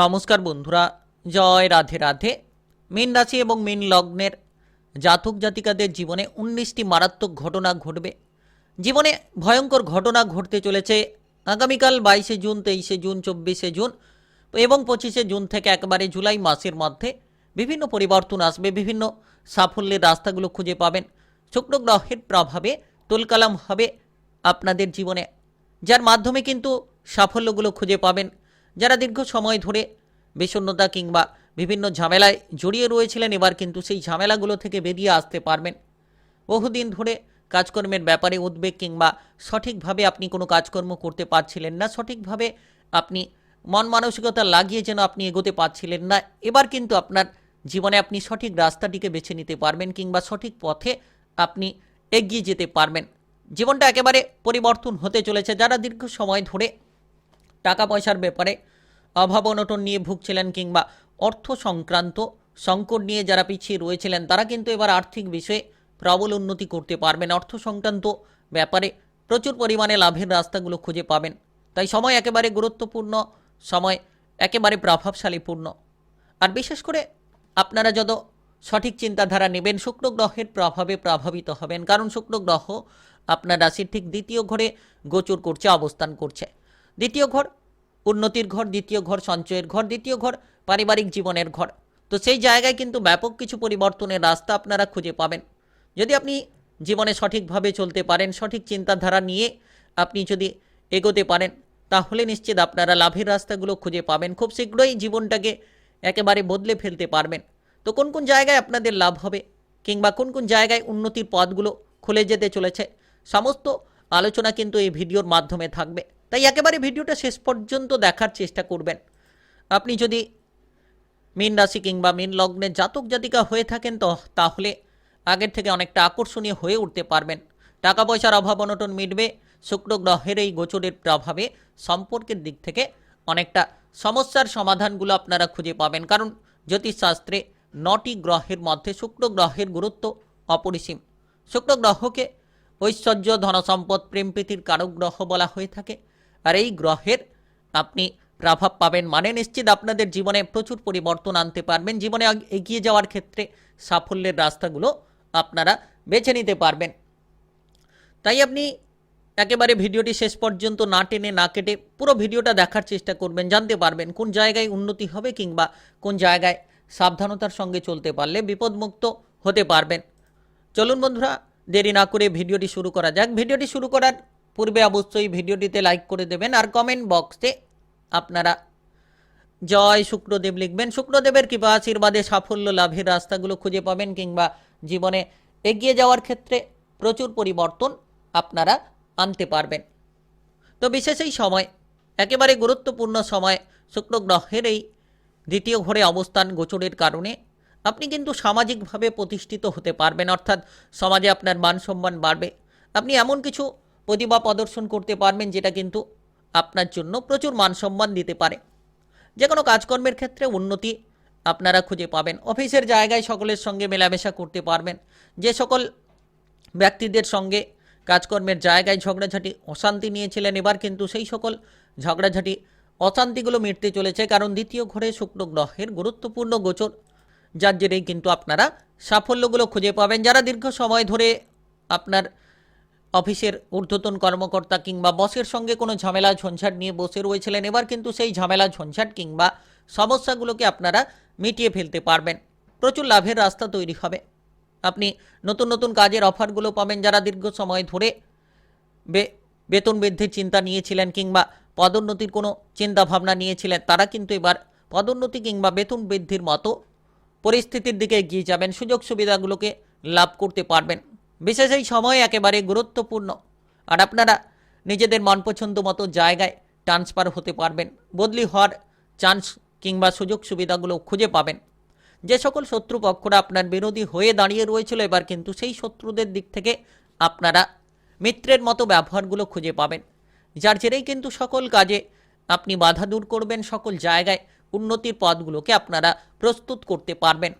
নমস্কার বন্ধুরা, জয় রাধে রাধে। মীন রাশি এবং মীন লগ্নের জাতক জাতিকাদের জীবনে উনিশটি মারাত্মক ঘটনা ঘটবে। জীবনে ভয়ঙ্কর ঘটনা ঘটতে চলেছে আগামীকাল বাইশে জুন, তেইশে জুন, চব্বিশে জুন এবং পঁচিশে জুন থেকে একবারে জুলাই মাসের মধ্যে বিভিন্ন পরিবর্তন আসবে, বিভিন্ন সাফল্যের রাস্তাগুলো খুঁজে পাবেন। শুক্র গ্রহের প্রভাবে তোলকালাম হবে আপনাদের জীবনে, যার মাধ্যমে কিন্তু সাফল্যগুলো খুঁজে পাবেন। যারা দীর্ঘ সময় ধরে বিষণ্ণতা কিংবা বিভিন্ন ঝামেলায় জড়িয়ে রয়েছিলেন, এবার কিন্তু সেই ঝামেলাগুলো থেকে বেরিয়ে আসতে পারবেন। বহুদিন ধরে কাজকর্মের ব্যাপারে উদ্বেগ কিংবা সঠিকভাবে আপনি কোনো কাজকর্ম করতে পারছিলেন না, সঠিকভাবে আপনি মন মানসিকতা লাগিয়ে যেন আপনি এগোতে পারছিলেন না, এবার কিন্তু আপনার জীবনে আপনি সঠিক রাস্তাটিকে বেছে নিতে পারবেন কিংবা সঠিক পথে আপনি এগিয়ে যেতে পারবেন। জীবনটা একেবারে পরিবর্তন হতে চলেছে। যারা দীর্ঘ সময় ধরে টাকা পয়সার ব্যাপারে অভাব অনটন নিয়ে ভুগছিলেন কিংবা অর্থ সংক্রান্ত সংকট নিয়ে যারা পিছিয়ে রয়েছিলেন, তারা কিন্তু এবার আর্থিক বিষয়ে প্রবল উন্নতি করতে পারবেন। অর্থ সংক্রান্ত ব্যাপারে প্রচুর পরিমাণে লাভের রাস্তাগুলো খুঁজে পাবেন। তাই সময় একেবারে গুরুত্বপূর্ণ, সময় একেবারে প্রভাবশালীপূর্ণ। আর বিশেষ করে আপনারা যত সঠিক চিন্তাধারা নেবেন, শুক্র গ্রহের প্রভাবে প্রভাবিত হবেন। কারণ শুক্র গ্রহ আপনার রাশির ঠিক দ্বিতীয় ঘরে গোচর করছে, অবস্থান করছে। দ্বিতীয় ঘর উন্নতির ঘর, দ্বিতীয় ঘর, সঞ্চয়ের ঘর, দ্বিতীয় ঘর, পারিবারিক জীবনের ঘর। তো সেই জায়গায় কিন্তু ব্যাপক কিছু পরিবর্তনের রাস্তা আপনারা খুঁজে পাবেন। যদি আপনি জীবনে সঠিকভাবে চলতে পারেন, সঠিক চিন্তাধারা নিয়ে আপনি যদি এগোতে পারেন, তাহলে নিশ্চিত আপনারা লাভের রাস্তাগুলো খুঁজে পাবেন। খুব শীঘ্রই জীবনটাকে একেবারে বদলে ফেলতে পারবেন। তো কোন কোন জায়গায় আপনাদের লাভ হবে কিংবা কোন কোন জায়গায় উন্নতির পথগুলো খুলে যেতে চলেছে, সমস্ত আলোচনা কিন্তু এই ভিডিওর মাধ্যমে থাকবে। তাই একেবারে ভিডিওটা শেষ পর্যন্ত দেখার চেষ্টা করবেন। আপনি যদি মীন রাশি কিংবা মীন লগ্নের জাতক জাতিকা হয়ে থাকেন তো তাহলে আগের থেকে অনেকটা আকর্ষণীয় হয়ে উঠতে পারবেন। টাকা পয়সার অভাব অনটন মিটবে, শুক্র গ্রহের এই গোচরের প্রভাবে সম্পর্কের দিক থেকে অনেকটা সমস্যার সমাধানগুলো আপনারা খুঁজে পাবেন। কারণ জ্যোতিষশাস্ত্রে নটি গ্রহের মধ্যে শুক্র গ্রহের গুরুত্ব অপরিসীম। শুক্র গ্রহকে ঐশ্বর্য, ধনসম্পদ, প্রেম, প্রীতির কারক গ্রহ বলা হয়ে থাকে। আর এই গ্রহের আপনি প্রভাব পাবেন। মানে নিশ্চিত আপনাদের জীবনে প্রচুর পরিবর্তন আনতে পারবেন। জীবনে এগিয়ে যাওয়ার ক্ষেত্রে সাফল্যের রাস্তাগুলো আপনারা বেছে নিতে পারবেন। তাই আপনি একেবারে ভিডিওটি শেষ পর্যন্ত না টেনে, না কেটে পুরো ভিডিওটা দেখার চেষ্টা করবেন, জানতে পারবেন কোন জায়গায় উন্নতি হবে কিংবা কোন জায়গায় সাবধানতার সঙ্গে চলতে পারলে বিপদমুক্ত হতে পারবেন। চলুন বন্ধুরা, দেরি না করে ভিডিওটি শুরু করা যাক। ভিডিওটি শুরু করার পূর্বে অবশ্যই ভিডিওটিতে লাইক করে দেবেন আর কমেন্ট বক্সে আপনারা জয় শুক্রদেব লিখবেন। শুক্রদেবের কৃপা আশীর্বাদে সাফল্য লাভের রাস্তাগুলো খুঁজে পাবেন কিংবা জীবনে এগিয়ে যাওয়ার ক্ষেত্রে প্রচুর পরিবর্তন আপনারা আনতে পারবেন। তো বিশেষ এই সময়, একেবারে গুরুত্বপূর্ণ সময় শুক্র গ্রহের এই দ্বিতীয় ঘরে অবস্থান গোচরের কারণে আপনি কিন্তু সামাজিকভাবে প্রতিষ্ঠিত হতে পারবেন। অর্থাৎ সমাজে আপনার মান সম্মান বাড়বে। আপনি এমন কিছু প্রতিভা প্রদর্শন করতে পারবেন, যেটা কিন্তু আপনার জন্য প্রচুর মান সম্মান দিতে পারে। যে কোনো কাজকর্মের ক্ষেত্রে উন্নতি আপনারা খুঁজে পাবেন। অফিসের জায়গায় সকলের সঙ্গে মেলামেশা করতে পারবেন। যে সকল ব্যক্তিদের সঙ্গে কাজকর্মের জায়গায় ঝগড়াঝাটি, অশান্তি নিয়েছিলেন, এবার কিন্তু সেই সকল ঝগড়াঝাটি, অশান্তিগুলো মিটতে চলেছে। কারণ দ্বিতীয় ঘরে শুক্র গ্রহের গুরুত্বপূর্ণ গোচর, যার জেরেই কিন্তু আপনারা সাফল্যগুলো খুঁজে পাবেন। যারা দীর্ঘ সময় ধরে আপনার অফিসের ঊর্ধ্বতন কর্মকর্তা কিংবা বসের সঙ্গে কোনো ঝামেলা, ঝঞ্ঝাট নিয়ে বসে রয়েছিলেন। এবার কিন্তু সেই ঝামেলা, ঝঞ্ঝাট কিংবা সমস্যাগুলোকে আপনারা মিটিয়ে ফেলতে পারবেন। প্রচুর লাভের রাস্তা তৈরি হবে। আপনি নতুন নতুন কাজের অফারগুলো পাবেন যারা দীর্ঘ সময় ধরে বেতন বৃদ্ধির চিন্তা নিয়েছিলেন কিংবা পদোন্নতির কোনো চিন্তা ভাবনা নিয়েছিলেন, তারা কিন্তু এবার পদোন্নতি কিংবা বেতন বৃদ্ধির মতো পরিস্থিতির দিকে এগিয়ে যাবেন। সুযোগ সুবিধাগুলোকে লাভ করতে পারবেন। বিশেষ এই সময় একেবারে গুরুত্বপূর্ণ। আর আপনারা নিজেদের মন পছন্দ মতো জায়গায় ট্রান্সফার হতে পারবেন। বদলি হওয়ার চান্স কিংবা সুযোগ সুবিধাগুলো খুঁজে পাবেন। যে সকল শত্রুপক্ষরা আপনার বিরোধী হয়ে দাঁড়িয়ে রয়েছিল এবার কিন্তু সেই শত্রুদের দিক থেকে আপনারা মিত্রের মতো ব্যবহারগুলো খুঁজে পাবেন। যার জেরেই কিন্তু সকল কাজে আপনি বাধা দূর করবেন, সকল জায়গায় উন্নতির পথগুলোকে আপনারা প্রস্তুত করতে পারবেন।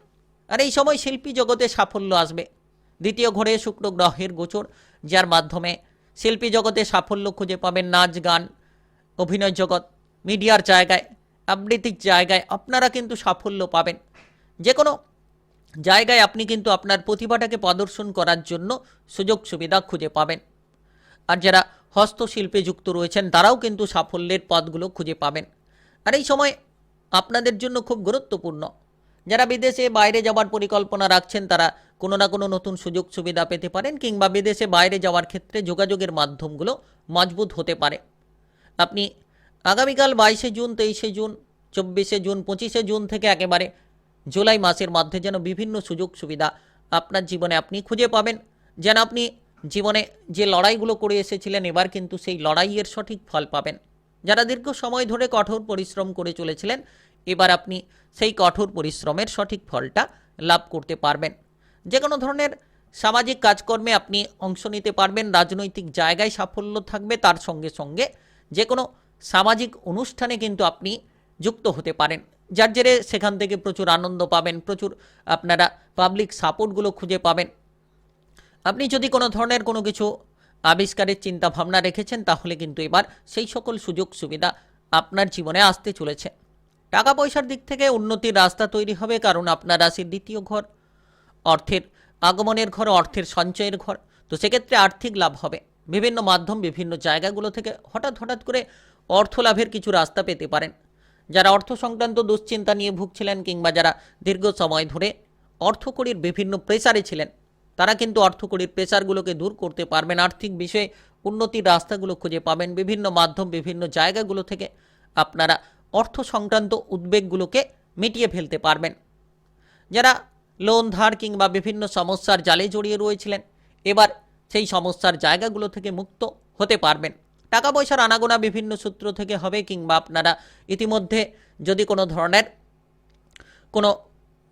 আর এই সময় শিল্পী জগতে সাফল্য আসবে। দ্বিতীয় ঘরে শুক্র গ্রহের গোচর, যার মাধ্যমে শিল্পী জগতে সাফল্য খুঁজে পাবেন নাচ, গান, অভিনয় জগৎ, মিডিয়ার জায়গায়, আবৃত্তির জায়গায় আপনারা কিন্তু সাফল্য পাবেন। যে কোনো জায়গায় আপনি কিন্তু আপনার প্রতিভাটাকে প্রদর্শন করার জন্য সুযোগ সুবিধা খুঁজে পাবেন। আর যারা হস্তশিল্পে যুক্ত রয়েছেন, তারাও কিন্তু সাফল্যের পথগুলো খুঁজে পাবেন। আর এই সময় আপনাদের জন্য খুব গুরুত্বপূর্ণ। যারা বিদেশে বাইরে যাওয়ার পরিকল্পনা রাখছেন, তারা কোনো না কোনো নতুন সুযোগ সুবিধা পেতে পারেন কিংবা বিদেশে বাইরে যাওয়ার ক্ষেত্রে যোগাযোগের মাধ্যমগুলো মজবুত হতে পারে। আপনি আগামীকাল বাইশে জুন, তেইশে জুন, চব্বিশে জুন, পঁচিশে জুন থেকে একেবারে জুলাই মাসের মধ্যে যেন বিভিন্ন সুযোগ সুবিধা আপনার জীবনে আপনি খুঁজে পাবেন। যেন আপনি জীবনে যে লড়াইগুলো করে এসেছিলেন, এবার কিন্তু সেই লড়াইয়ের সঠিক ফল পাবেন। যারা দীর্ঘ সময় ধরে কঠোর পরিশ্রম করে চলেছিলেন এবার আপনি সেই কঠোর পরিশ্রমের সঠিক ফলটা লাভ করতে পারবেন। যে কোনো ধরনের সামাজিক কাজকর্মে আপনি অংশ নিতে পারবেন, রাজনৈতিক জায়গায় সাফল্য থাকবে, তার সঙ্গে সঙ্গে যে কোনো সামাজিক অনুষ্ঠানে কিন্তু আপনি যুক্ত হতে পারেন। যার জেরে সেখান থেকে প্রচুর আনন্দ পাবেন, প্রচুর আপনারা পাবলিক সাপোর্টগুলো খুঁজে পাবেন। আপনি যদি কোনো ধরনের কোনো কিছু আবিষ্কারের চিন্তা ভাবনা রেখেছেন, তাহলে কিন্তু এবার সেই সকল সুযোগ সুবিধা আপনার জীবনে আসতে চলেছে। টাকা পয়সার দিক থেকে উন্নতির রাস্তা তৈরি হবে কারণ আপনার রাশির দ্বিতীয় ঘর, অর্থের আগমনের ঘর, অর্থের সঞ্চয়ের ঘর। তো সেক্ষেত্রে আর্থিক লাভ হবে। বিভিন্ন মাধ্যম বিভিন্ন জায়গাগুলো থেকে হঠাৎ হঠাৎ করে অর্থ লাভের কিছু রাস্তা পেতে পারেন। যারা অর্থ সংক্রান্ত দুশ্চিন্তা নিয়ে ভুগছিলেন কিংবা যারা দীর্ঘ সময় ধরে অর্থকড়ির বিভিন্ন প্রেসারে ছিলেন, তারা কিন্তু অর্থকড়ির প্রেসারগুলোকে দূর করতে পারবেন। আর্থিক বিষয়ে উন্নতির রাস্তাগুলো খুঁজে পাবেন। বিভিন্ন মাধ্যম বিভিন্ন জায়গাগুলো থেকে আপনারা অর্থ সংক্রান্ত উদ্বেগগুলোকে মিটিয়ে ফেলতে পারবেন। যারা লোন ধার কিংবা বিভিন্ন সমস্যার জালে জড়িয়ে রয়েছিলেন, এবার সেই সমস্যার জায়গাগুলো থেকে মুক্ত হতে পারবেন। টাকা পয়সার আনাগোনা বিভিন্ন সূত্র থেকে হবে কিংবা আপনারা ইতিমধ্যে যদি কোনো ধরনের কোনো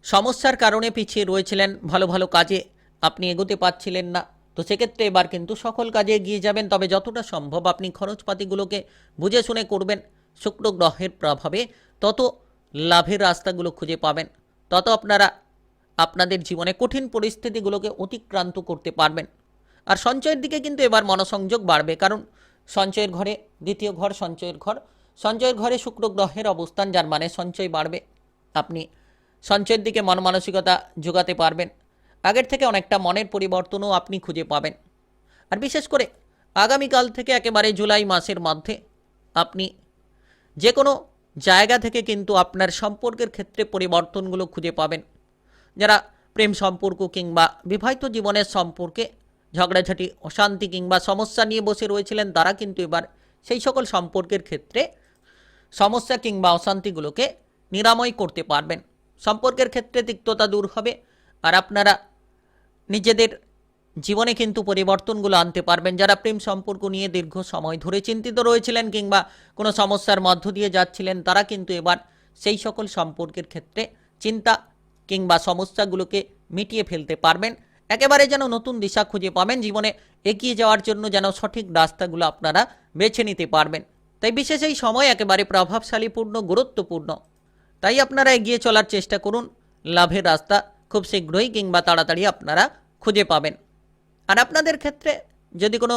সমস্যার কারণে পিছিয়ে রয়েছিলেন, ভালো ভালো কাজে আপনি এগোতে পারছিলেন না, তো সেক্ষেত্রে এবার কিন্তু সকল কাজে এগিয়ে যাবেন। তবে যতটা সম্ভব আপনি খরচপাতিগুলোকে বুঝে শুনে করবেন। শুক্র গ্রহের প্রভাবে তত লাভের রাস্তাগুলো খুঁজে পাবেন, তত আপনারা আপনাদের জীবনে কঠিন পরিস্থিতিগুলোকে অতিক্রান্ত করতে পারবেন। আর সঞ্চয়ের দিকে কিন্তু এবার মনোসংযোগ বাড়বে, কারণ সঞ্চয়ের ঘরে, দ্বিতীয় ঘর সঞ্চয়ের ঘর, সঞ্চয়ের ঘরে শুক্র গ্রহের অবস্থান, যার মানে সঞ্চয় বাড়বে। আপনি সঞ্চয়ের দিকে মন মানসিকতা যোগাতে পারবেন, আগের থেকে অনেকটা মনের পরিবর্তনও আপনি খুঁজে পাবেন। আর বিশেষ করে আগামীকাল থেকে একেবারে জুলাই মাসের মধ্যে আপনি যে কোনো জায়গা থেকে কিন্তু আপনার সম্পর্কের ক্ষেত্রে পরিবর্তনগুলো খুঁজে পাবেন। যারা প্রেম সম্পর্ক কিংবা বিবাহিত জীবনের সম্পর্কে ঝগড়াঝাটি, অশান্তি কিংবা সমস্যা নিয়ে বসে রয়েছিলেন, তারা কিন্তু এবার সেই সকল সম্পর্কের ক্ষেত্রে সমস্যা কিংবা অশান্তিগুলোকে নিরাময় করতে পারবেন। সম্পর্কের ক্ষেত্রে তিক্ততা দূর হবে আর আপনারা নিজেদের জীবনে কিন্তু পরিবর্তনগুলো আনতে পারবেন। যারা প্রেম সম্পর্ক নিয়ে দীর্ঘ সময় ধরে চিন্তিত রয়েছিলেন কিংবা কোনো সমস্যার মধ্য দিয়ে যাচ্ছিলেন, তারা কিন্তু এবার সেই সকল সম্পর্কের ক্ষেত্রে চিন্তা কিংবা সমস্যাগুলোকে মিটিয়ে ফেলতে পারবেন। একেবারে যেন নতুন দিশা খুঁজে পাবেন, জীবনে এগিয়ে যাওয়ার জন্য যেন সঠিক রাস্তাগুলো আপনারা বেছে নিতে পারবেন। তাই বিশেষ এই সময় একেবারে প্রভাবশালীপূর্ণ, গুরুত্বপূর্ণ। তাই আপনারা এগিয়ে চলার চেষ্টা করুন। লাভের রাস্তা খুব শীঘ্রই কিংবা তাড়াতাড়ি আপনারা খুঁজে পাবেন। আর আপনাদের ক্ষেত্রে যদি কোনো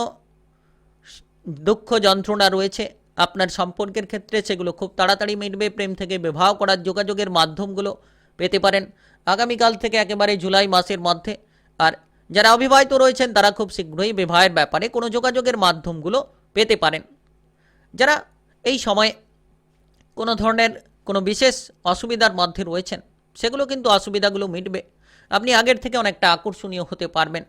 দুঃখ যন্ত্রণা রয়েছে, আপনার সম্পর্কের ক্ষেত্রে সেগুলো খুব তাড়াতাড়ি মিটবে, প্রেম থেকে বিবাহ করার যোগাযোগের মাধ্যমগুলো পেতে পারেন। আগামীকাল থেকে একেবারে জুলাই মাসের মধ্যে। আর যারা অবিবাহিত রয়েছেন, তারা খুব শীঘ্রই বিবাহের ব্যাপারে কোনো যোগাযোগের মাধ্যমগুলো পেতে পারেন। যারা এই সময়ে কোনো ধরনের কোনো বিশেষ অসুবিধার মধ্যে রয়েছেন, সেগুলো কিন্তু অসুবিধাগুলো মিটবে। আপনি আগের থেকে অনেকটা আকর্ষণীয় হতে পারবেন।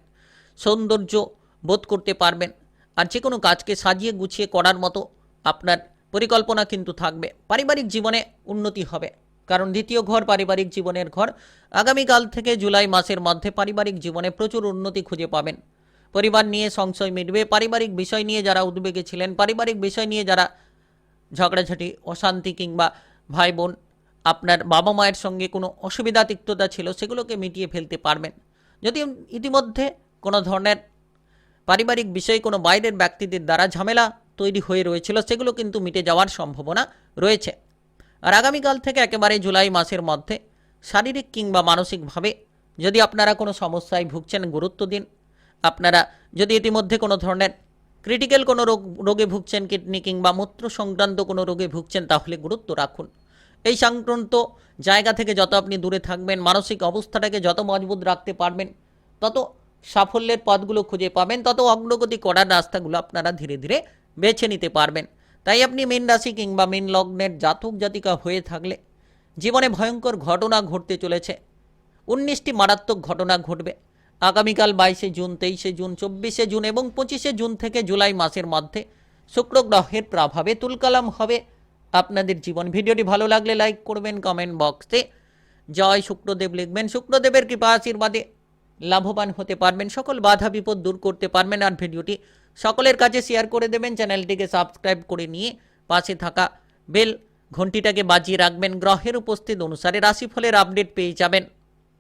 সৌন্দর্য বোধ করতে পারবেন। আর যে কোনো কাজকে সাজিয়ে গুছিয়ে করার মতো আপনার পরিকল্পনা কিন্তু থাকবে। পারিবারিক জীবনে উন্নতি হবে। কারণ দ্বিতীয় ঘর পারিবারিক জীবনের ঘর। আগামীকাল থেকে জুলাই মাসের মধ্যে পারিবারিক জীবনে প্রচুর উন্নতি খুঁজে পাবেন। পরিবার নিয়ে সংশয় মিটবে। পারিবারিক বিষয় নিয়ে যারা উদ্বেগে ছিলেন, পারিবারিক বিষয় নিয়ে যারা ঝগড়াঝাটি, অশান্তি কিংবা ভাই বোন আপনার বাবা মায়ের সঙ্গে কোনো অসুবিধা তিক্ততা ছিল, সেগুলোকে মিটিয়ে ফেলতে পারবেন। যদি ইতিমধ্যে কোনো ধরনের পারিবারিক বিষয়ে কোনো বাইরের ব্যক্তিদের দ্বারা ঝামেলা তৈরি হয়ে রয়েছিল, সেগুলো কিন্তু মিটে যাওয়ার সম্ভাবনা রয়েছে। আর আগামীকাল থেকে একেবারে জুলাই মাসের মধ্যে শারীরিক কিংবা মানসিকভাবে যদি আপনারা কোনো সমস্যায় ভুগছেন, গুরুত্ব দিন। আপনারা যদি ইতিমধ্যে কোনো ধরনের ক্রিটিক্যাল কোনো রোগ, রোগে ভুগছেন, কিডনি কিংবা মূত্র সংক্রান্ত কোনো রোগে ভুগছেন, তাহলে গুরুত্ব রাখুন। এই সংক্রান্ত জায়গা থেকে যত আপনি দূরে থাকবেন, মানসিক অবস্থাটাকে যত মজবুত রাখতে পারবেন, তত সাফল্যের পথগুলো খুঁজে পাবেন। তত অগ্রগতি করার রাস্তাগুলো আপনারা ধীরে ধীরে বেছে নিতে পারবেন। তাই আপনি মীন রাশি কিংবা মীন লগ্নের জাতক, জাতিকা হয়ে থাকলে জীবনে ভয়ঙ্কর ঘটনা ঘটতে চলেছে। উনিশটি মারাত্মক ঘটনা ঘটবে। আগামীকাল বাইশে জুন, তেইশে জুন, চব্বিশে জুন এবং পঁচিশে জুন থেকে জুলাই মাসের মধ্যে শুক্র গ্রহের প্রভাবে তুলকালাম হবে আপনাদের জীবন। ভিডিওটি ভালো লাগলে লাইক করবেন, কমেন্ট বক্সে জয় শুক্রদেব লিখবেন। শুক্রদেবের কৃপা আশীর্বাদে লাভবান হতে পারবেন, সকল বাধা বিপদ দূর করতে পারবেন আর ভিডিওটি সকলের কাছে শেয়ার করে দেবেন, চ্যানেলটিকে সাবস্ক্রাইব করে নিয়ে পাশে থাকা বেল ঘন্টিটাকে বাজিয়ে রাখবেন, গ্রহের উপস্থিত অনুসারে রাশিফলের আপডেট পেয়ে যাবেন।